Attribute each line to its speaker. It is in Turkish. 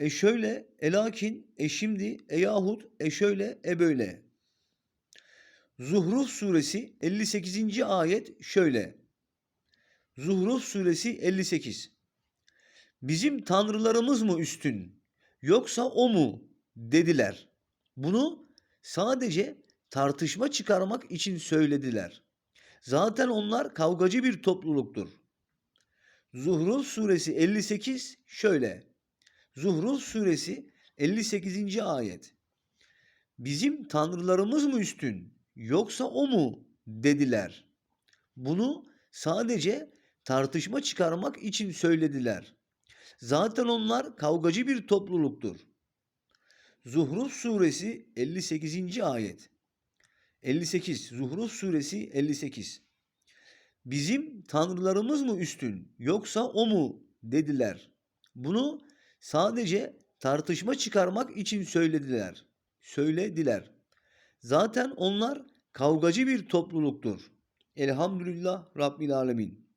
Speaker 1: e şöyle, e lakin, e şimdi, e yahut, e şöyle, e böyle. Zuhruf suresi 58. ayet şöyle. Zuhruf suresi 58. Bizim tanrılarımız mı üstün yoksa o mu dediler. Bunu sadece tartışma çıkarmak için söylediler. Zaten onlar kavgacı bir topluluktur. Zuhruf suresi 58 şöyle. Zuhruf suresi 58. ayet. Bizim tanrılarımız mı üstün yoksa o mu dediler. Bunu sadece tartışma çıkarmak için söylediler. Zaten onlar kavgacı bir topluluktur. Zuhruf suresi 58. ayet. 58 Zuhruf suresi 58. Bizim tanrılarımız mı üstün yoksa o mu dediler. Bunu sadece tartışma çıkarmak için söylediler. Söylediler. Zaten onlar kavgacı bir topluluktur. Elhamdülillah Rabbil Alemin.